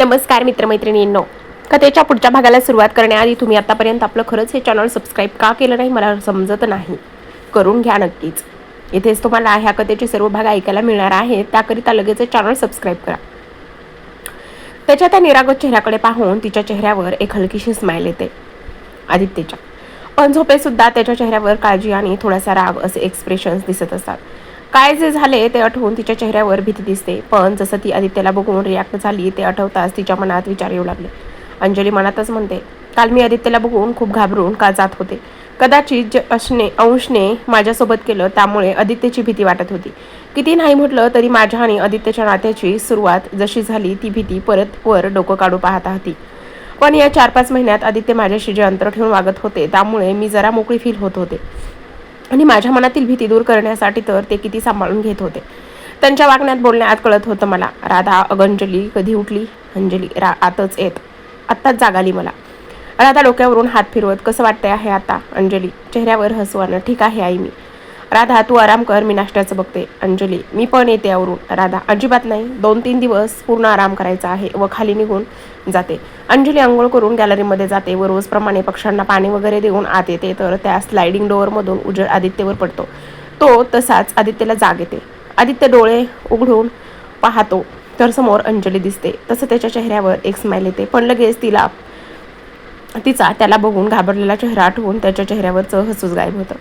नमस्कार मित्रमैत्रिणींनो. कथेच्या पुढच्या भागाला सुरुवात करण्याआधी तुम्ही आतापर्यंत आपलं खरंच हे चॅनल सबस्क्राईब का केलं नाही मला समजत नाही. करून घ्या नक्कीच. इथेच तुम्हाला ह्या कथेचे सर्व भाग ऐकायला मिळणार आहेत त्याकरिता लगेच चॅनल सबस्क्राईब करा. त्याच्या त्या निरागत चेहऱ्याकडे पाहून तिच्या चेहऱ्यावर एक हलकीशी स्माईल येते. आदित्यच्या. पण झोपेसुद्धा त्याच्या चेहऱ्यावर काळजी आणि थोडासा राग असे एक्सप्रेशन्स दिसत असतात. काय जे झाले ते आठवून तिच्या चेहऱ्यावर भीती दिसते. पण जसं ती आदित्यला बघून रिॲक्ट झाली ते आठवताच तिच्या मनात विचार येऊ लागले. अंजली मनातच म्हणते काल मी आदित्यला बघून खूप घाबरून का जात होते? कदाचित ज अशने अंशने माझ्यासोबत केलं त्यामुळे आदित्यची भीती वाटत होती. किती नाही म्हटलं तरी माझ्या आणि आदित्यच्या नात्याची सुरुवात जशी झाली ती भीती परत वर डोकं काढू पाहत होती पण या चार पाच महिन्यात आदित्य माझ्याशी जे अंतर ठेवून वागत होते त्यामुळे मी जरा मोकळी फील होत होते. आणि माझ्या मनातील भीती दूर करण्यासाठी तर ते किती सांभाळून घेत होते. त्यांच्या वागण्यात बोलण्यात कळत होतं मला. राधा अगंजली कधी उठली? अंजली रा आतच येत. आत्ताच जाग आली मला. राधा डोक्यावरून हात फिरवत कसं वाटतंय आहे आता अंजली? चेहऱ्यावर हसू ठीक आहे आई मी. राधा तू आराम कर मी नाश्त्याचं बघते. अंजली मी पण येते आवरून. राधा अजिबात नाही. दोन तीन दिवस पूर्ण आराम करायचा आहे व खाली निघून जाते. अंजली आंघोळ करून गॅलरीमध्ये जाते व रोजप्रमाणे पक्ष्यांना पाणी वगैरे देऊन आत येते तर त्या स्लायडिंग डोअरमधून उजळ आदित्यवर पडतो. तो तसाच आदित्यला जाग येते. आदित्य डोळे उघडून पाहतो तर समोर अंजली दिसते. तसं त्याच्या चेहऱ्यावर एक स्माईल येते पण लगेच तिला तिचा त्याला बघून घाबरलेला चेहरा आठवून त्याच्या चेहऱ्यावरचं हसूस गायब होतं.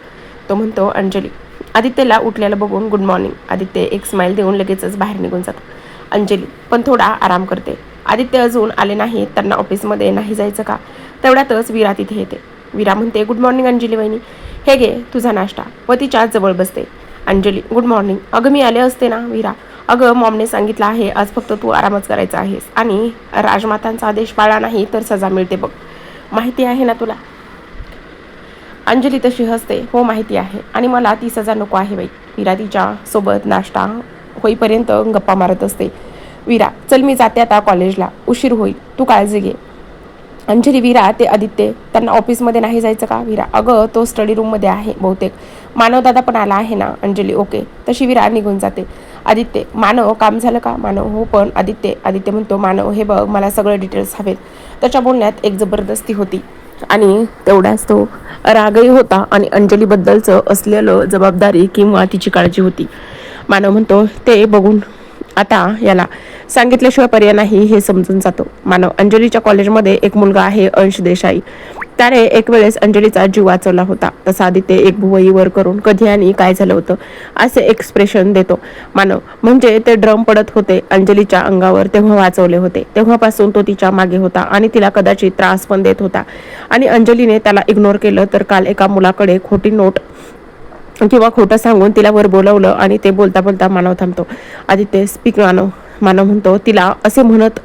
तो म्हणतो अंजली. आदित्यला उठलेला बघून गुड मॉर्निंग आदित्य एक स्माईल देऊन लगेचच बाहेर निघून जातो. अंजली पण थोडा आराम करते. आदित्य अजून आले नाही त्यांना ऑफिसमध्ये नाही जायचं का? तेवढ्यातच विरा तिथे येते. विरा म्हणते गुड मॉर्निंग अंजली वहिनी. हे घे तुझा नाश्ता. व तिच्या जवळ बसते. अंजली गुड मॉर्निंग अगं मी आले असते ना विरा? अगं मॉमने सांगितलं आहे आज फक्त तू आरामच करायचा आहेस आणि राजमातांचा आदेश पाळला नाही तर सजा मिळते बघ. माहिती आहे ना तुला? अंजली तशी हसते. हो माहिती आहे. आणि मला तीस हजार नको आहे बाई. विरा तिच्या सोबत नाश्ता होईपर्यंत गप्पा मारत असते. विरा चल मी जाते आता कॉलेजला. उशीर होईल. तू काळजी घे. अंजली विरा ते आदित्य त्यांना ऑफिसमध्ये नाही जायचं का? विरा अगं तो स्टडी रूममध्ये आहे बहुतेक. मानवदादा पण आला आहे ना? अंजली ओके. तशी विरा निघून जाते. आदित्य मानव काम झालं का? मानव हो पण आदित्य आदित्य म्हणतो मानव हे बघ मला सगळे डिटेल्स हवेत. त्याच्या बोलण्यात एक जबरदस्ती होती. आणि तेवढ्याच तो रागही होता आणि अंजलीबद्दलचं असलेलं जबाबदारी किंवा तिची काळजी होती. मानव म्हणतो ते बघून आता याला सांगितल्याशिवाय पर्याय नाही हे समजून जातो. मानव अंजलीच्या कॉलेजमध्ये एक मुलगा आहे अंश देसाई. त्याने एक वेळेस अंजलीचा जीव वाचवला होता. तसा आदित्य एक भुवई वर करून कधी आणि काय झालं होतं असे एक्सप्रेशन देतो. मानव म्हणजे ते ड्रम पडत होते अंजलीच्या अंगावर तेव्हा वाचवले होते. तेव्हापासून तो तिच्यामागे होता आणि तिला कदाचित त्रास पण देत होता. आणि अंजलीने त्याला इग्नोर केलं तर काल एका मुलाकडे खोटी नोट किंवा खोटं सांगून तिला वर बोलवलं आणि ते बोलता बोलता मानव थांबतो. आदित्य स्पीक मानव मानव म्हणतो तिला असे म्हणत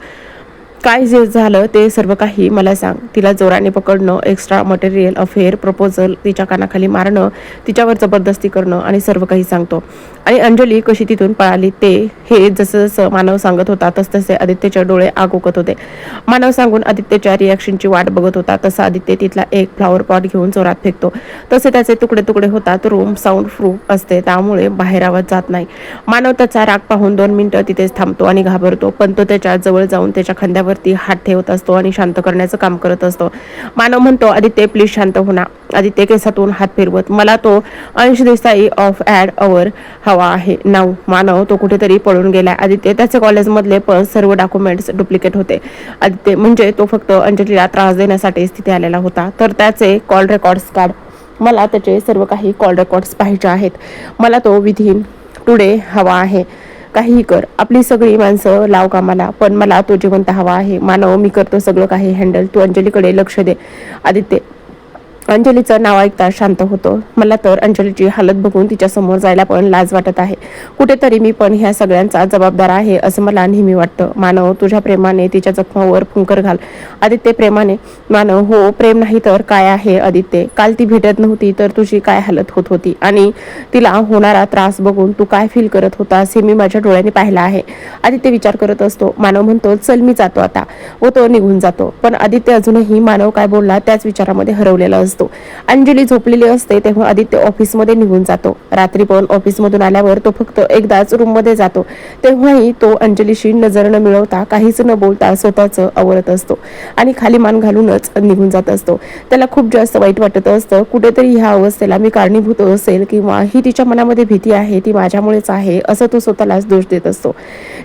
काय जे झालं ते सर्व काही मला सांग. तिला जोराने पकडणं एक्स्ट्रा मटेरियल अफेअर प्रपोजल तिच्या कानाखाली मारणं तिच्यावर जबरदस्ती करणं आणि सर्व काही सांगतो. आणि अंजली कशी तिथून पळाली ते हे जसं जसं मानव सांगत होता तसतसे आदित्यचे डोळे आगोकत होते. मानव सांगून आदित्यच्या रिॲक्शनची वाट बघत होता तसा आदित्य तिथला एक फ्लॉवर पॉट घेऊन जोरात फेकतो. तसे त्याचे तुकडे तुकडे होतात रूम साऊंड प्रूफ असते त्यामुळे बाहेर आवाज जात नाही. मानव त्याचा राग पाहून दोन मिनिटं तिथेच थांबतो आणि घाबरतो पण तो त्याच्याजवळ जाऊन त्याच्या खांद्यावरती हात ठेवत असतो आणि शांत करण्याचं काम करत असतो. मानव म्हणतो आदित्य प्लीज शांत होणार आदित्य केसातून हात फिरवत मला तो अंश देसाई ऑफ ॲड अवर हवा आहे. नाव मानव तो कुठेतरी पळून गेला आदित्य त्याचे कॉलेजमधले पण सर्व डॉक्युमेंट्स डुप्लिकेट होते. आदित्य म्हणजे तो फक्त अंजलीला त्रास देण्यासाठी तिथे आलेला होता. तर त्याचे कॉल रेकॉर्ड्स काढ. मला त्याचे सर्व काही कॉल रेकॉर्ड्स पाहिजे आहेत. मला तो विधिन टुडे हवा आहे. काहीही कर. आपली सगळी माणसं लाव कामाला. पण मला तो जिवंत हवा आहे. मानव मी करतो सगळं काही हँडल तू अंजलीकडे लक्ष दे आदित्य. अंजलीचं नाव ऐकता शांत होतो. मला तर अंजलीची हालत बघून तिच्या समोर जायला पण लाज वाटत आहे. कुठेतरी मी पण ह्या सगळ्यांचा जबाबदार आहे असं मला नेहमी वाटतं. मानव तुझ्या प्रेमाने तिच्या जखमावर फुंकर घाल. आदित्य प्रेमाने मानव हो प्रेम नाही तर काय आहे आदित्य? काल ती भेटत नव्हती तर तुझी काय हालत होत होती? आणि तिला होणारा त्रास बघून तू काय फील करत होतास हे मी माझ्या डोळ्याने पाहिला आहे. आदित्य विचार करत असतो. मानव म्हणतो चल मी जातो आता. व तो निघून जातो. पण आदित्य अजूनही मानव काय बोलला त्याच विचारामध्ये हरवलेला असतो. असतो अंजली झोपलेली असते तेव्हा आदित्य ऑफिसमध्ये निघून जातो. रात्री पण ऑफिसमधून आल्यावर तो फक्त एकदाच रूममध्ये जातो. तेव्हाही तो अंजलीशी नजर न मिळवता काहीच न बोलता स्वतःचं आवरत असतो आणि खाली मान घालूनच निघून जात असतो. त्याला खूप जास्त वाईट वाटत असतं. कुठेतरी ह्या अवस्थेला मी कारणीभूत असेल किंवा ही तिच्या मनामध्ये भीती आहे ती माझ्यामुळेच आहे असं तो स्वतःलाच दोष देत असतो.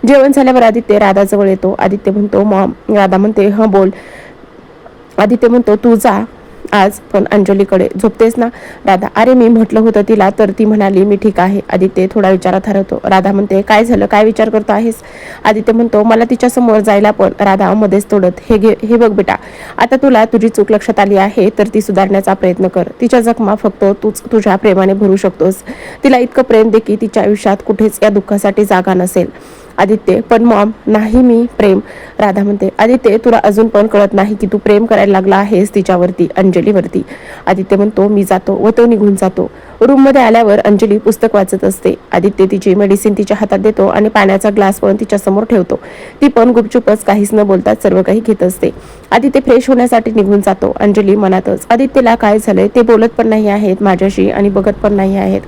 जेवण झाल्यावर आदित्य राधाजवळ येतो. आदित्य म्हणतो मॉम राधा म्हणते हं बोल. आदित्य म्हणतो तू जा. आज पण अंजलीकडे झोपतेस ना? राधा अरे मी म्हटलं होतं तिला तर ती म्हणाली मी ठीक आहे. आदित्य थोडा विचारात हरवतो. राधा म्हणते काय झालं? काय विचार करतो आहेस? आदित्य म्हणतो मला तिच्या समोर जायला पण राधा मध्येच तोडत. हे घे हे बघ बेटा. आता तुला तुझी चूक लक्षात आली आहे तर ती सुधारण्याचा प्रयत्न कर. तिच्या जखमा फक्त तूच तुझ्या प्रेमाने भरू शकतोस. तिला इतकं प्रेम दे की तिच्या आयुष्यात कुठेच या दुःखासाठी जागा नसेल. आदित्य पण मॉम नाही मी प्रेम. राधा म्हणते आदित्य तुला अजून पण कळत नाही की तू प्रेम करायला लागला आहेस तिच्यावरती अंजलीवरती. आदित्य म्हणतो मी जातो व तो निघून जातो. रूममध्ये आल्यावर अंजली पुस्तक वाचत असते. आदित्य तिची मेडिसिन तिच्या हातात देतो आणि पाण्याचा ग्लास पण तिच्या समोर ठेवतो. ती पण गुपचुपच काहीच न बोलता सर्व काही घेत असते. आदित्य फ्रेश होण्यासाठी निघून जातो. अंजली मनातच आदित्यला काय झालंय? ते बोलत पण नाही आहेत माझ्याशी आणि बघत पण नाही आहेत.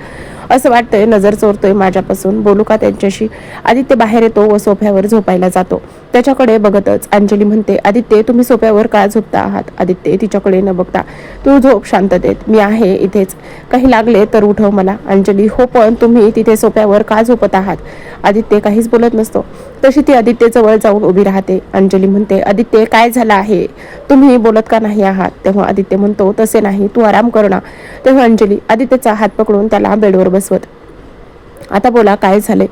असं वाटतंय नजर चोरतोय माझ्यापासून. बोलू का त्यांच्याशी? आदित्य बाहेर येतो व सोफ्यावर झोपायला जातो. त्याच्याकडे बघतच अंजली म्हणते आदित्य तुम्ही सोफ्यावर का झोपता आहात? आदित्य तिच्याकडे न बघता तू झोप शांततेत. मी आहे इथेच. काही लागले तर उठव मला. अंजली हो पण तुम्ही तिथे सोफ्यावर का झोपत आहात? आदित्य काहीच बोलत नसतो. तशी ती आदित्य जवळ जाऊन उभी राहते. अंजली म्हणते आदित्य काय झालं आहे? तुम्ही बोलत का नाही आहात? तेव्हा आदित्य म्हणतो तसे नाही तू आराम कर ना. तेव्हा अंजली आदित्यचा हात पकडून त्याला बेडवर बसवत आता बोला काय झाले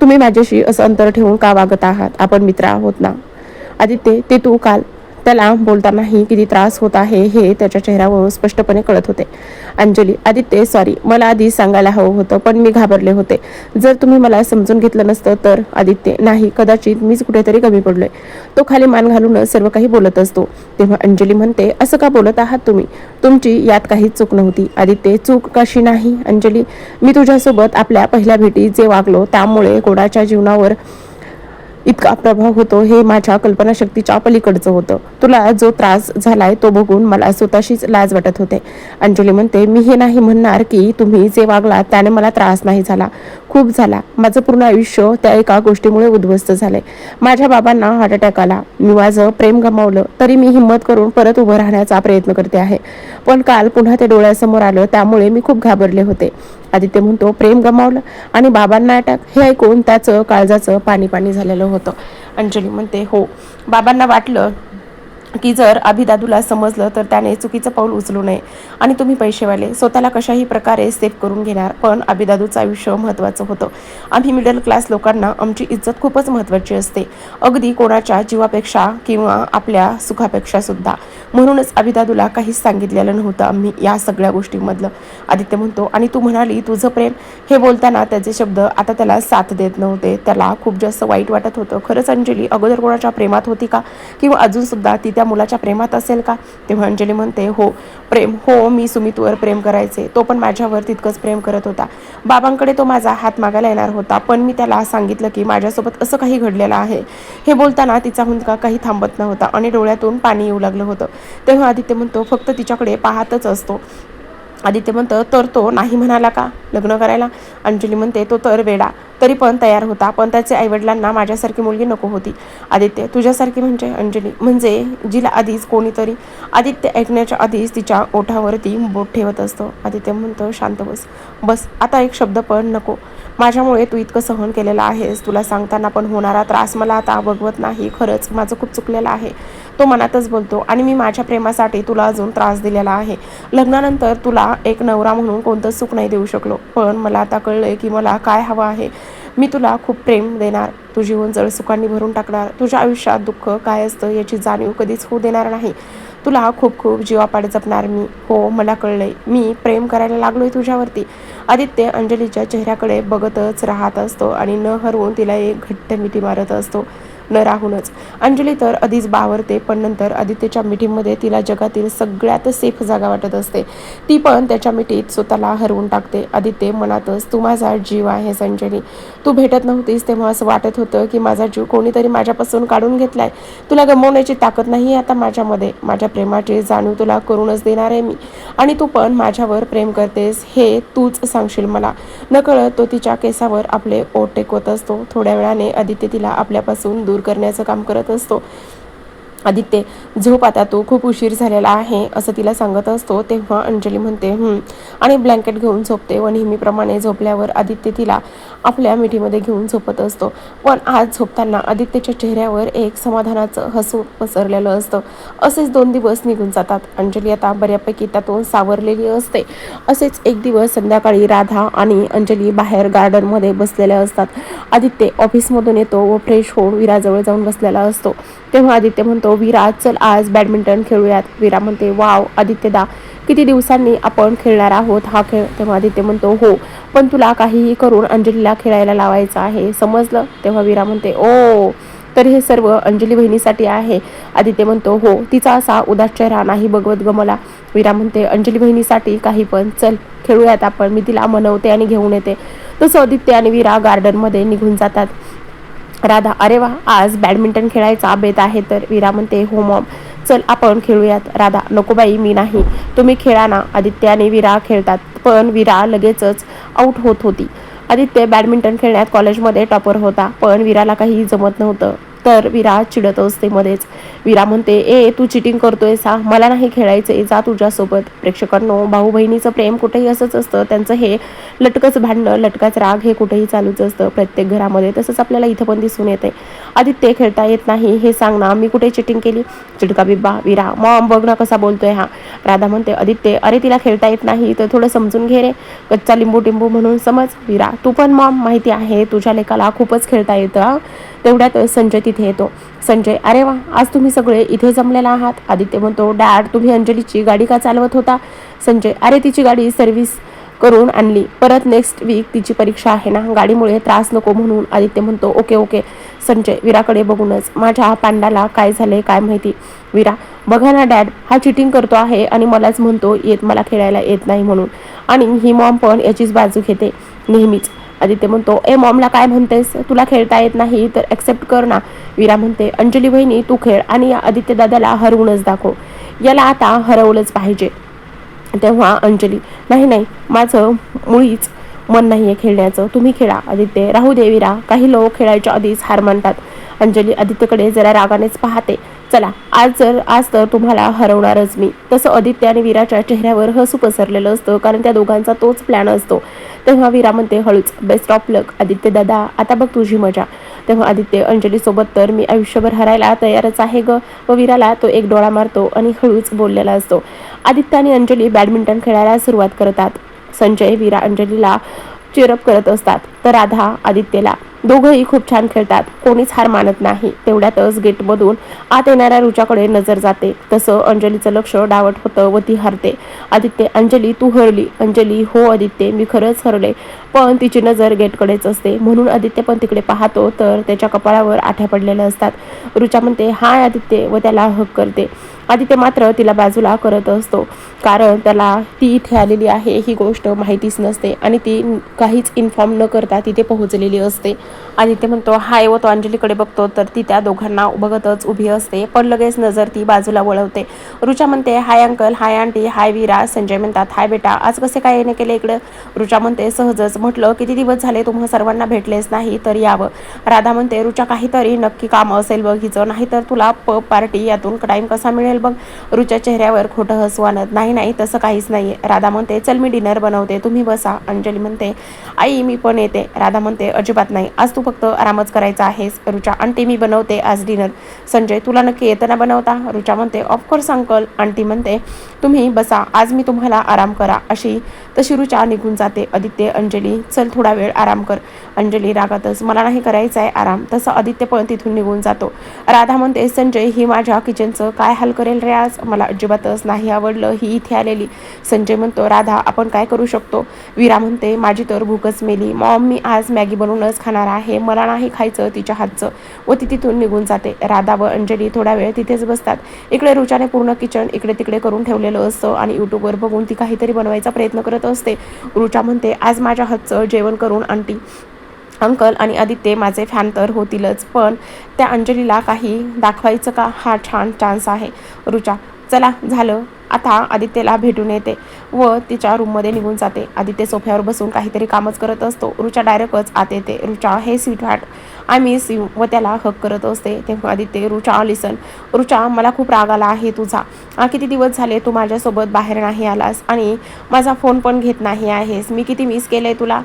तुम्ही माझ्याशी असं अंतर ठेवून का वागत आहात? आपण मित्र आहोत ना? आदित्य ते तू काल त्याला बोलतानाही किती त्रास होत आहे हे त्याच्या चेहऱ्यावरून स्पष्टपणे कळत होते. अंजली आदित्य सॉरी मला आधी सांगायला हवं होतं पण मी घाबरले होते. जर तुम्ही मला समजून घेतलं नसतं तर आदित्य नाही कदाचित मीच कुठेतरी कमी पडलोय. तो खाली मान घालून सर्व काही बोलत असतो. तेव्हा अंजली म्हणते असं का बोलत आहात तुम्ही? तुमची यात काही चूक नव्हती. आदित्य चूक कशी नाही अंजली? मी तुझ्यासोबत आपल्या पहिल्या भेटीत जे वागलो त्यामुळे कोणाच्या जीवनावर इतका प्रभाव होतो हे माझ्या कल्पनाशक्तीच्या पलीकडचं होतं. तुला जो त्रास झालाय तो बघून मला स्वतःशीच लाज वाटत होते. अंजली म्हणते मी हे नाही म्हणणार की तुम्ही जे वागलात त्याने मला त्रास नाही झाला. खूप झाला. माझं पूर्ण आयुष्य त्या एका गोष्टीमुळे उद्ध्वस्त झालंय. माझ्या बाबांना हार्ट अटॅक आला. मी माझं प्रेम गमावलं. तरी मी हिंमत करून परत उभं राहण्याचा प्रयत्न करते आहे. पण काल पुन्हा ते डोळ्यासमोर आलं. त्यामुळे मी खूप घाबरले होते. आदित्य म्हणतो प्रेम गमावलं आणि बाबांना अटॅक हे ऐकून त्याचं काळजाचं पाणी पाणी झालेलं होतं. अंजली म्हणते हो. बाबांना वाटलं की जर अभिदादूला समजलं तर त्याने चुकीचं पाऊल उचलू नये आणि तुम्ही पैसेवाले स्वतःला कशाही प्रकारे सेफ करून घेणार पण अभिदादूचं आयुष्य महत्त्वाचं होतं. आम्ही मिडल क्लास लोकांना आमची इज्जत खूपच महत्त्वाची असते. अगदी कोणाच्या जीवापेक्षा किंवा आपल्या सुखापेक्षा सुद्धा. म्हणूनच अभिदादूला काहीच सांगितलेलं नव्हतं आम्ही या सगळ्या गोष्टींमधलं. आदित्य म्हणतो आणि तू म्हणाली तुझं प्रेम. हे बोलताना त्याचे शब्द आता त्याला साथ देत नव्हते. त्याला खूप जास्त वाईट वाटत होतं. खरंच अंजली अगोदर कोणाच्या प्रेमात होती का? किंवा अजूनसुद्धा ती त्या मुलाच्या प्रेमात असेल का? तेव्हा अंजली म्हणते हो प्रेम हो मी सुमितवर प्रेम करायचे. तो पण माझ्यावर तितकंच प्रेम करत होता. बाबांकडे तो माझा हात मागायला येणार होता पण मी त्याला सांगितलं की माझ्यासोबत असं काही घडलेलं आहे. हे बोलताना तिचा हुंदका काही थांबत नव्हता आणि डोळ्यातून पाणी येऊ लागलं होतं. तेव्हा आदित्य म्हणतो फक्त तिच्याकडे पाहतच असतो. आदित्य म्हणतं तर तो नाही म्हणाला का? लग्न करायला. अंजली म्हणते तो तर वेडा तरी पण तयार होता पण त्याचे आईवडिलांना माझ्यासारखी मुलगी नको होती. आदित्य तुझ्यासारखी म्हणजे? अंजली म्हणजे जिला आधीच कोणीतरी आदित्य ऐकण्याच्या आधीच तिच्या ओठावरती बोट ठेवत असतो. आदित्य म्हणतो शांत बस बस आता एक शब्द पण नको. माझ्यामुळे तू इतकं सहन केलेलं आहेस तुला सांगताना पण होणारा त्रास मला आता बघवत नाही खरंच माझं खूप चुकलेलं आहे. तो मनातच बोलतो आणि मी माझ्या प्रेमासाठी तुला अजून त्रास दिलेला आहे. लग्नानंतर तुला एक नवरा म्हणून कोणतं सुख नाही देऊ शकलो. पण मला आता कळलंय की मला काय हवं आहे. मी तुला खूप प्रेम देणार. तुझी जीवन जळ सुखांनी भरून टाकणार तुझ्या आयुष्यात दुःख काय असतं याची जाणीव कधीच होऊ देणार नाही. तुला खूप खूप जीवापाड जपणार मी. हो मला कळलंय. मी प्रेम करायला लागलोय तुझ्यावरती. आदित्य अंजलीच्या चेहऱ्याकडे बघतच राहत असतो आणि न हरवून तिला एक घट्ट मिठी मारत असतो. न राहूनच. अंजली तर आधीच बावरते पण नंतर आदित्यच्या मिठीमध्ये तिला जगातील सगळ्यात सेफ जागा वाटत असते. ती पण त्याच्या मिठीत स्वतःला हरवून टाकते. आदित्य मनातच तू माझा जीव आहे अंजली. तू भेटत नव्हतीस तेव्हा असं वाटत होतं की माझा जीव कोणीतरी माझ्यापासून काढून घेतलाय. तुला गमवण्याची ताकद नाही आता माझ्यामध्ये. माझ्या प्रेमाची जाणीव तुला करूनच देणार आहे मी. आणि तू पण माझ्यावर प्रेम करतेस हे तूच सांगशील मला. नकळत तो तिच्या केसावर आपले ओट टेकवत असतो. थोड्या वेळाने आदित्य तिला आपल्यापासून दूर करण्याचं काम करत असतो. आदित्य झोप आता तू खूप उशीर झालेला आहे असं तिला सांगत असतो तेव्हा अंजली म्हणते आणि ब्लँकेट घेऊन झोपते व नेहमीप्रमाणे झोपल्यावर आदित्य तिला आपल्या मिठीमध्ये घेऊन झोपत असतो. पण आज झोपताना आदित्यच्या चेहऱ्यावर एक समाधानाचं हसू पसरलेलं असतं. असेच दोन दिवस निघून जातात. अंजली आता बऱ्यापैकी त्यातून सावरलेली असते. असेच एक दिवस संध्याकाळी राधा आणि अंजली बाहेर गार्डनमध्ये बसलेल्या असतात. आदित्य ऑफिसमधून येतो व फ्रेश होऊन विराजवळ जाऊन बसलेला असतो. तेव्हा आदित्य म्हणतो विरा चल आज बॅडमिंटन खेळूयात. विरा म्हणते वाव आदित्यदा किती दिवसांनी आपण खेळणार आहोत हा खेळ. तेव्हा आदित्य म्हणतो हो पण तुला काहीही करून अंजलीला खेळायला लावायचं आहे. समजलं? तेव्हा विरा म्हणते ओ तर हे सर्व अंजली बहिणीसाठी आहे. आदित्य म्हणतो हो तिचा असा उदास चेहरा नाही बघवत ग मला. विरा म्हणते अंजली बहिणीसाठी काही पण चल खेळूयात आपण. मी तिला मनवते आणि घेऊन येते. तसं आदित्य आणि विरा गार्डनमध्ये निघून जातात. राधा अरे वा आज बॅडमिंटन खेळायचा बेत आहे तर विरा म्हणते हो मॉम चल आपण खेळूयात. राधा नको बाई मी नाही. तुम्ही खेळा ना. आदित्य आणि विरा खेळतात पण विरा लगेचच आऊट होत होती. आदित्य बॅडमिंटन खेळण्यात कॉलेजमध्ये टॉपर होता पण विराला काही जमत नव्हतं. तर विरा चिडत असते मध्येच विरा म्हणते ए तू चिटिंग करतोय सा. मला नाही खेळायचंय. जा तुझ्यासोबत. प्रेक्षकांनो भाऊ बहिणीचं प्रेम कुठेही असंच असतं. त्यांचं हे लटकच भांडणं लटकाच राग हे कुठेही चालूच असतं. प्रत्येक घरामध्ये तसंच आपल्याला इथं पण दिसून येते आदित्य खेळता येत नाही. हे सांग ना मी कुठे चिटिंग केली? चिडका बिब्बा विरा मॉम बघ ना कसा बोलतोय हा. राधा म्हणते आदित्य अरे तिला खेळता येत नाही तर थोडं समजून घे रे. कच्चा लिंबू टिंबू म्हणून समज. विरा तू पण मॉम माहिती आहे. तुझ्या लेकाला खूपच खेळता येतं तेवढ्यात संजय तिथे येतो. संजय अरे वा आज तुम्ही सगळे इथे जमलेला आहात. आदित्य म्हणतो डॅड तुम्ही अंजलीची गाडी का चालवत होता? संजय अरे तिची गाडी सर्व्हिस करून आणली. परत नेक्स्ट वीक तिची परीक्षा आहे ना? गाडीमुळे त्रास नको म्हणून. आदित्य म्हणतो ओके ओके. संजय वीराकडे बघूनच. माझ्या पांडाला काय झाले काय माहिती? विरा बघा ना डॅड हा चिटिंग करतो आहे आणि मलाच म्हणतो येत मला खेळायला येत नाही म्हणून. आणि ही मॉम पण याचीच बाजू घेते. नेहमीच. आदित्य म्हणतो ए मॉमला काय म्हणतेस? तुला खेळता येत नाही तर ॲक्सेप्ट कर ना. वीरा म्हणते अंजली बहिणी तू खेळ आणि या आदित्य दादाला हरवूनच दाखव. याला आता हरवलंच पाहिजे. तेव्हा अंजली नाही नाही माझं मुळीच मन नाही आहे खेळण्याचं. तुम्ही खेळा आदित्य. राहू देवीरा काही लोक खेळायच्या आधीच हार मानतात. अंजली आदित्यकडे जरा रागानेच पाहते. चला आज जर आज तर तुम्हाला हरवणारच मी. तसं आदित्य आणि वीराच्या चेहऱ्यावर हसू पसरलेलं असतं कारण त्या दोघांचा तोच प्लॅन असतो. तेव्हा वीरा म्हणते हळूच बेस्ट ऑफ लक आदित्य दादा आता बघ तुझी मजा. तेव्हा आदित्य अंजलीसोबत तर मी आयुष्यभर हरायला तयारच आहे ग. व वीराला तो एक डोळा मारतो आणि हळूच बोललेला असतो. आदित्य आणि अंजली बॅडमिंटन खेळायला सुरुवात करतात. संजय वीरा अंजलीला चिरप करत असतात. तर राधा आदित्यला दोघंही खूप छान खेळतात. कोणीच हार मानत नाही. तेवढ्यातच गेटमधून आत येणाऱ्या रुचाकडे नजर जाते. तसं अंजलीचं लक्ष डावट होतं व ती हरते. आदित्य अंजली तू हरली. अंजली हो आदित्य मी खरंच हरले. पण तिची नजर गेटकडेच असते. म्हणून आदित्य पण तिकडे पाहतो तर त्याच्या कपाळावर आठ्या पडलेल्या असतात. रुचा म्हणते हाय आदित्य. व त्याला हक करते. आदित्य मात्र तिला बाजूला करत असतो. कारण त्याला ती इथे आलेली आहे ही गोष्ट माहितीच नसते आणि ती काहीच इन्फॉर्म न करता तिथे पोहोचलेली असते. आणि ते म्हणतो हाय व तो अंजलीकडे बघतो तर ती त्या दोघांना बघतच उभी असते. पण लगेच नजर ती बाजूला वळवते. रुचा म्हणते hi uncle. Hi aunty. Hi Veera. Sanjay म्हणतात हाय बेटा. आज कसे काय येणे केले इकडं? रुचा म्हणते सहजच. म्हटलं किती दिवस झाले तुम्हा सर्वांना भेटलेच नाही तर यावं. राधा म्हणते रुचा काहीतरी नक्की काम असेल बघ हिचं. नाहीतर तुला प पार्टी यातून टाईम कसा मिळेल बघ. रुच्या चेहऱ्यावर खोटं हसू आणत नाही नाही तसं काहीच नाही राधा म्हणते चल मी डिनर बनवते तुम्ही बसा. अंजली म्हणते आई मी पण येते. राधा म्हणते अजिबात नाही आज तू फक्त आरामच करायचा आहेस. रुचा आंटी मी बनवते आज डिनर संजय तुला नक्की येतं ना बनवता? रुचा म्हणते ऑफकोर्स अंकल आंटी म्हणते तुम्ही बसा आज मी तुम्हाला आराम करा. अशी तशी रुचा निघून जाते. आदित्य अंजली चल थोडा वेळ आराम कर. अंजली रागातच मला नाही करायचा आहे आराम. तसं आदित्य पण तिथून निघून जातो. राधा म्हणते संजय ही माझ्या किचनचं काय हाल करेल रे आज? मला अजिबातच नाही आवडलं ही इथे आलेली. संजय म्हणतो राधा आपण काय करू शकतो? वीरा म्हणते माझी तर भूकच मेली. मॉम मी आज मॅगी बनवूनच खाणार आहे. मला नाही खायचं तिच्या हातचं. व ती तिथून निघून जाते. राधा व अंजली थोडा वेळ तिथेच बसतात. इकडे रुचाने पूर्ण किचन इकडे तिकडे करून ठेवलेलं असतं आणि यूट्यूबवर बघून ती काहीतरी बनवायचा प्रयत्न करत असते. रुचा म्हणते आज माझ्या हातचं जेवण करून आंटी अंकल आणि आदित्य माझे फॅन तर होतीलच पण त्या अंजलीला काही दाखवायचं का? हा छान चान्स आहे. रुचा चला झालं. आता आदित्यला भेटून येते व तिच्या रूममध्ये निघून जाते. आदित्य सोफ्यावर बसून काहीतरी कामच करत असतो. रुचा डायरेक्टच आत येते. रुचा हे sweetheart I miss you व त्याला हक करत असते. तेव्हा आदित्य रुचा लिसन रुचा मला खूप राग आला आहे तुझा. किती दिवस झाले तू माझ्यासोबत बाहेर नाही आलास आणि माझा फोन पण घेत नाही आहेस. मी किती मिस केलंय तुला?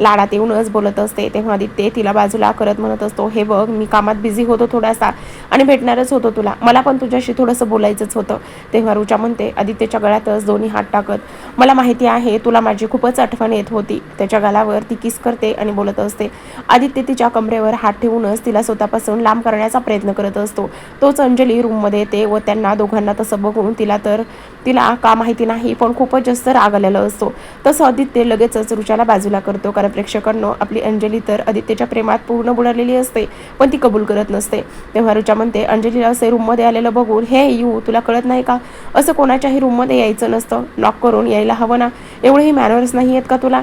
लाडात येऊनच बोलत असते. तेव्हा आदित्य तिला बाजूला करत म्हणत असतो हे बघ मी कामात बिझी होतो थोडासा आणि भेटणारच होतो तुला. मला पण तुझ्याशी थोडंसं बोलायचंच होतं. तेव्हा रुचा म्हणते आदित्यच्या गळ्यातच दोन्ही हात टाकत मला माहिती आहे तुला माझी खूपच आठवण येत होती. त्याच्या गालावर ती किस करते आणि बोलत असते आदित्य तिच्या कमरेवर हात ठेवूनच तिला स्वतःपासून लांब करण्याचा प्रयत्न करत असतो. तोच अंजली रूममध्ये येते व त्यांना दोघांना तसं बघून तिला तर तिला का माहिती नाही पण खूपच जास्त राग आलेला असतो. तसं आदित्य लगेचच रुचाला बाजूला करतो कारण प्रेक्षकांनो आपली अंजली तर आदित्यच्या प्रेमात पूर्ण बुडालेली असते पण ती कबूल करत नसते. तेव्हा ऋचा म्हणते अंजलीला असे रूममध्ये आलेलं बघून हे यू तुला कळत नाही का? असं कोणाच्याही रूममध्ये यायचं नसतं. नॉक करून यायला हवं ना? एवढेही मॅनर्स नाही आहेत का तुला?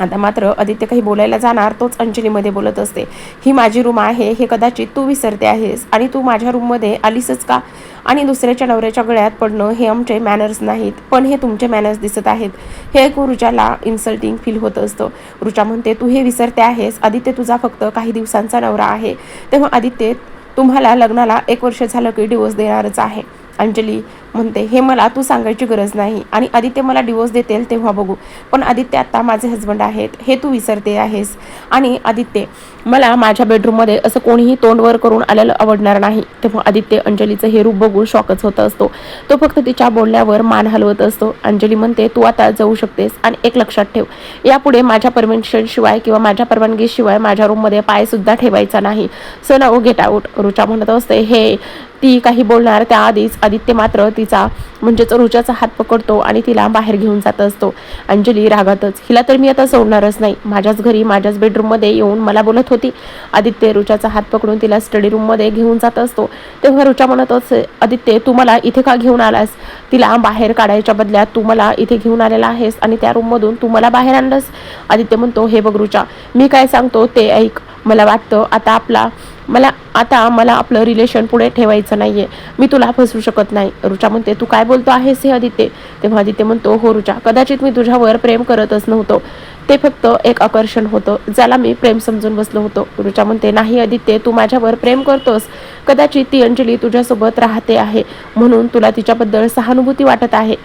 आता मात्र आदित्य काही बोलायला जाणार तोच अंजलीमध्ये बोलत असते. ही माझी रूम आहे हे कदाचित तू विसरते आहेस. आणि तू माझ्या रूममध्ये आलीसच का? आणि दुसऱ्याच्या नवऱ्याच्या गळ्यात पडणं हे आमचे मॅनर्स नाहीत. पण हे तुमचे मॅनर्स दिसत आहेत. हे ऐकून रुचाला इन्सल्टिंग फील होत असतं. रुचा म्हणते तू हे विसरते आहेस. आदित्य तुझा फक्त काही दिवसांचा नवरा आहे. तेव्हा आदित्य तुम्हाला लग्नाला एक वर्ष झालं की डिवोर्स देणारच आहे. अंजली म्हणते हे मला तू सांगायची गरज नाही. आणि आदित्य मला डिवोर्स देतील तेव्हा बघू. पण आदित्य आता माझे हजबंड आहेत. हे तू विसरते आहेस. आणि आदित्य मला माझ्या बेडरूममध्ये असं कोणीही तोंडवर करून आलेलं आवडणार नाही. तेव्हा आदित्य अंजलीचं हे रूप बघून शॉकच होत असतो. तो फक्त तिच्या बोलण्यावर मान हलवत असतो. अंजली म्हणते तू आता जाऊ शकतेस आणि एक लक्षात ठेव. यापुढे माझ्या परमिशन शिवाय किंवा माझ्या परवानगीशिवाय माझ्या रूममध्ये पाय सुद्धा ठेवायचा नाही. So now get out Rucha म्हणत असते हे ती काही बोलणार त्याआधीच आदित्य मात्र तिचा म्हणजेच रुचाचा हात पकडतो आणि तिला बाहेर घेऊन जात असतो. अंजली रागातच हिला तर मी आता सोडणारच नाही. माझ्याच घरी माझ्याच बेडरूममध्ये येऊन मला बोलत होती. आदित्य रुचाचा हात पकडून तिला स्टडी रूममध्ये घेऊन जात असतो. तेव्हा रुचा म्हणत असते आदित्य तू मला इथे का घेऊन आलास? तिला बाहेर काढायच्या बदल्यात तू मला इथे घेऊन आलेला आहेस आणि त्या रूममधून तू मला बाहेर आणलंस. आदित्य म्हणतो हे बघ रुचा मी काय सांगतो ते ऐक. मला वाटतं आता आपला मला आता मला आपलं रिलेशन पुढे ठेवायचं नाही आहे मी तुला फसवू शकत नाही. रुचा म्हणते तू काय बोलतो आहेस हे आदित्य? तेव्हा आदित्य म्हणतो हो रुचा कदाचित मी तुझ्यावर प्रेम करतच नव्हतो. ते फक्त एक आकर्षण होतं ज्याला मी प्रेम समजून बसलो होतो. रुचा म्हणते नाही आदित्य तू माझ्यावर प्रेम करतोस. कदाचित ती अंजली तुझ्यासोबत राहते आहे. म्हणून तुला तिच्याबद्दल सहानुभूती वाटत आहे.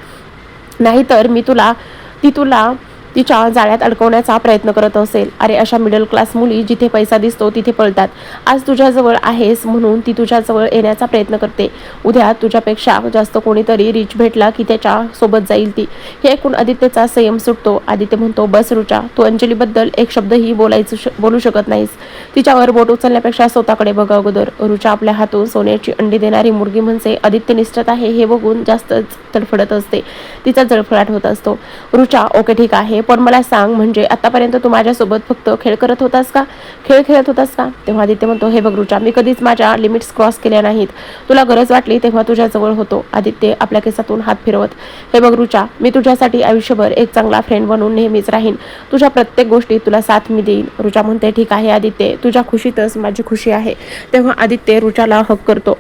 नाहीतर मी तुला ती तुला तिच्या जाळ्यात अडकवण्याचा प्रयत्न करत असेल. अरे अशा मिडल क्लास मुली जिथे पैसा दिसतो तिथे पळतात. आज तुझ्याजवळ आहेस म्हणून ती तुझ्याजवळ येण्याचा प्रयत्न करते. उद्या तुझ्यापेक्षा जास्त कोणीतरी रिच भेटला की त्याच्या सोबत जाईल ती. हे ऐकून आदित्यचा संयम सुटतो. आदित्य म्हणतो बस रुचा तू अंजलीबद्दल एक शब्दही बोलायचं श- बोलू शकत नाहीस. तिच्यावर बोट उचलण्यापेक्षा स्वतःकडे बघा अगोदर. रुचा आपल्या हातून सोन्याची अंडी देणारी मुलगी म्हणजे आदित्य निष्ठत आहे हे बघून जास्तच तडफडत असते. तिचा जळफळाट होत असतो. रुचा ओके ठीक आहे. पण मला सांग म्हणजे आतापर्यंत तू माझ्यासोबत फक्त खेळ करत होतास का? खेळ खेळत होतास का? तेव्हा आदित्य म्हणतो हे बघ रुचा मी कधीच माझ्या लिमिट्स क्रॉस केल्या नाहीत. तुला गरज वाटली तेव्हा तुझ्याजवळ होतो. आदित्य आपल्या केसातून हात फिरवत हे बघ मी तुझ्यासाठी आयुष्यभर एक चांगला फ्रेंड बनून नेहमीच राहीन. तुझ्या प्रत्येक गोष्टीत तुला साथ मी देईन. रुचा म्हणते ठीक आहे आदित्य तुझ्या खुशीतच माझी खुशी आहे. तेव्हा आदित्य रुचाला हक करतो.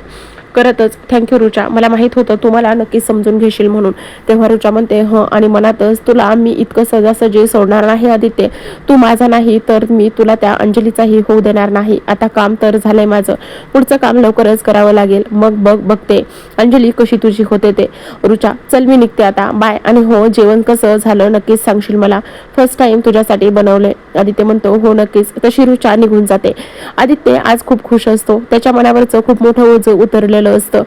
करतच. थँक्यू रुचा मला माहीत होतं तू मला नक्की समजून घेशील म्हणून. तेव्हा रुचा म्हणते हं आणि मनातच तुला मी इतकं सहजासहजी सोडणार नाही आदित्य. तू माझा नाही तर मी तुला त्या अंजलीचाही होऊ देणार नाही. आता काम तर झालंय माझं. पुढचं काम लवकरच करावं लागेल. मग बघ बघते. अंजली कशी तुझी होते ते. रुचा चल मी निघते आता. बाय. आणि हो जेवण कसं झालं नक्कीच सांगशील मला. फर्स्ट टाइम तुझ्यासाठी बनवलंय. आदित्य म्हणतो हो नक्कीच. तशी रुचा निघून जाते. आदित्य आज खूप खुश असतो. त्याच्या मनावरचं खूप मोठं ओझं उतरलेलं असतं.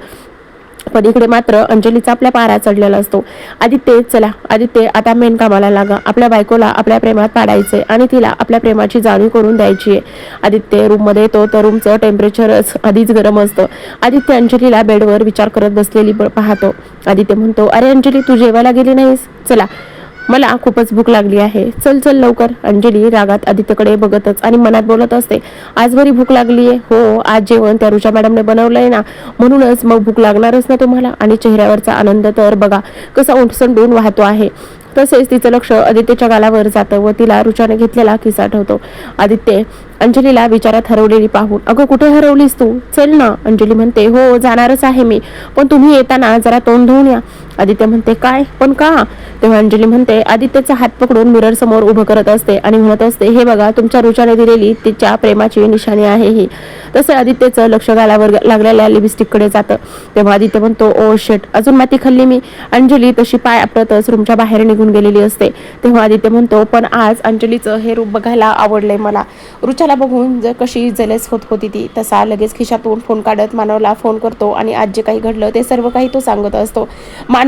पण इकडे मात्र अंजलीचा आपल्या पारा चढलेला असतो. आदित्य चला आदित्य आता मेन कामाला लागा. आपल्या बायकोला आपल्या प्रेमात पाडायचंय आणि तिला आपल्या प्रेमाची जाणीव करून द्यायची आहे आदित्य रूममध्ये येतो तर रूमचं टेम्परेचरच आधीच गरम असतं. आदित्य अंजलीला बेडवर विचार करत बसलेली पाहतो. आदित्य म्हणतो अरे अंजली तू जेवायला गेली नाहीस? चला. मला खूपच भूक लागली आहे. चल चल लवकर. अंजली रागात आदित्यकडे बघतच आणि मनात बोलत असते आज बरी भूक लागली आहे. हो आज जेवण त्या ऋषा मॅडमने बनवलंय ना. म्हणूनच मग भूक लागणारच ना तुम्हाला. आणि चेहऱ्यावरचा आनंद तर बघा कसा ओंठसंडून वाहतो आहे. तसेच तिचं लक्ष आदित्यच्या गालावर जातं व तिला रुचाने घेतलेला किस्सा आठवतो. आदित्य अंजलीला विचारात हरवलेली पाहून अगं कुठे हरवलीस तू? चल ना. अंजली म्हणते हो जाणारच आहे मी. पण तुम्ही येताना जरा तोंड धुवून या. आदित्य म्हणते काय? पण का? तेव्हा अंजली म्हणते आदित्यचा हात पकडून मिरर समोर उभं करत असते आणि म्हणत असते हे बघा तुमच्या रुचाने दिलेली तिच्या प्रेमाची निशाणी आहे ही. तसे आदित्यचं लक्ष घालावर लागलेल्या लिपस्टिककडे जातं. तेव्हा आदित्य म्हणतो ओ शेट अजून माती खाल्ली मी. अंजली तशी पाय आपटतच रूमच्या बाहेर निघून गेलेली असते. तेव्हा आदित्य म्हणतो पण आज अंजलीचं हे रूप बघायला आवडलंय मला. रुचाला बघून जर कशी जलेस होत होती ती तसा लगेच खिशातून फोन काढत मानवला फोन करतो आणि आज जे काही घडलं ते सर्व काही तो सांगत असतो.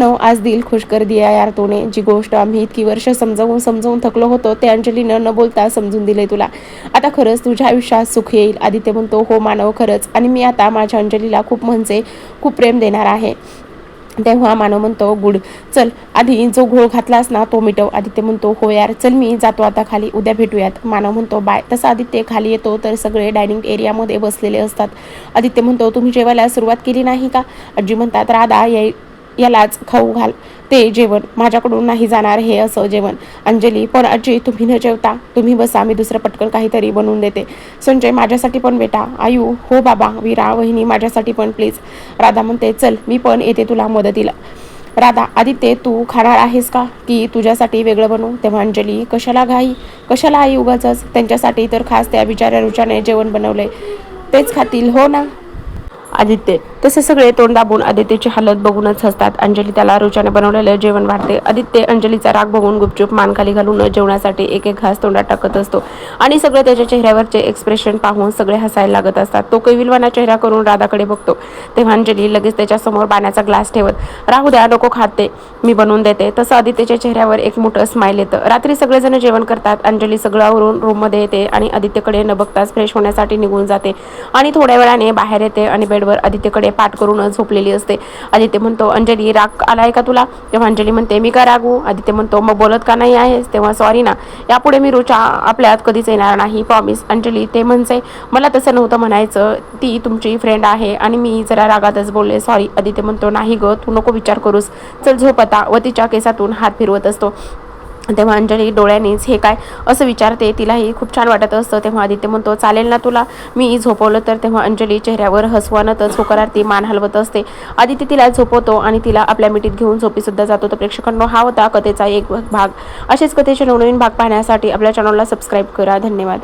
मानव आज दिल खुश कर दिया यार तोने. जी गोष्ट आम्ही इतकी वर्ष समजावून समजावून थकलो होतो ते अंजलीनं न बोलता समजून दिले तुला. आता खरंच तुझ्या आयुष्यात सुख येईल. आदित्य म्हणतो हो मानव खरंच. आणि मी आता माझ्या अंजलीला खूप म्हणजे खूप प्रेम देणार आहे. तेव्हा मानव म्हणतो गुड चल. आधी जो घोळ घातलास ना तो मिटव. आदित्य म्हणतो हो यार. चल मी जातो आता खाली. उद्या भेटूयात. मानव म्हणतो बाय. तसा आदित्य खाली येतो तर सगळे डायनिंग एरियामध्ये बसलेले असतात. आदित्य म्हणतो तुम्ही जेवायला सुरुवात केली नाही का? आजी म्हणतात राधा या यालाच खाऊ घाल. ते जेवण माझ्याकडून नाही जाणार हे असं जेवण. अंजली पण आजी तुम्ही न जेवता तुम्ही बसा मी दुसरं पटकन काहीतरी बनवून देते. संजय माझ्यासाठी पण बेटा आयु हो बाबा विरा वहिनी माझ्यासाठी पण प्लीज राधा म्हणते चल मी पण येते तुला मदतीला. राधा आदित्य तू खाणार आहेस का? की तुझ्यासाठी वेगळं बनवू? तेव्हा अंजली कशाला घाई? कशाला आई उगाच त्यांच्यासाठी तर खास त्या बिचाऱ्या रुचाने जेवण बनवलंय. तेच खातील हो ना? आदित्य तसे सगळे तोंड दाबून आदित्यची हालत बघूनच हसतात. अंजली त्याला रुचाने बनवलेलं जेवण वाढते. आदित्य अंजलीचा राग बघून गुपचूप मानखाली घालून जेवणासाठी एक एक घास तोंडात टाकत असतो. आणि सगळे त्याच्या चेहऱ्यावरचे एक्सप्रेशन पाहून सगळे हसायला लागत असतात. तो कैविलवाना चेहरा करून राधाकडे बघतो. तेव्हा अंजली लगेच त्याच्यासमोर पाण्याचा ग्लास ठेवत राहू द्या नको खाते मी बनवून देते. तसं आदित्यच्या चेहऱ्यावर एक मोठं स्माईल येतं. रात्री सगळेजण जेवण करतात. अंजली सगळं आवरून रूममध्ये येते आणि आदित्यकडे न बघताच फ्रेश होण्यासाठी निघून जाते. आणि थोड्या वेळाने बाहेर येते आणि बेडवर आदित्यकडे पाठ करून झोपलेली असते. आदित्य म्हणतो अंजली राग आला आहे का तुला? तेव्हा अंजली म्हणते मी का रागू? आदित्य म्हणतो मग बोलत का नाही आहेस? तेव्हा सॉरी ना यापुढे मी रुचा आपल्यात कधीच येणार नाही प्रॉमिस अंजली ते म्हणते मला तसं नव्हतं म्हणायचं ती तुमची फ्रेंड आहे आणि मी जरा रागातच बोलले सॉरी आदित्य म्हणतो नाही ग तू नको विचार करूस. चल झोप आता. व तिच्या केसातून हात फिरवत असतो. तेव्हा अंजली डोळ्यानेच हे काय असं विचारते तिलाही खूप छान वाटत असतं. तेव्हा आदित्य म्हणतो चालेल ना तुला? मी झोपवलं तर? तेव्हा अंजली चेहऱ्यावर हसवानतच होकारार्थी मान हलवत असते. आदित्य तिला झोपवतो आणि तिला आपल्या मिठीत घेऊन झोपीसुद्धा जातो. तर प्रेक्षकांनो हा होता कथेचा एक भाग. असेच कथेचे नवनवीन भाग पाहण्यासाठी आपल्या चॅनलला सबस्क्राईब करा. धन्यवाद.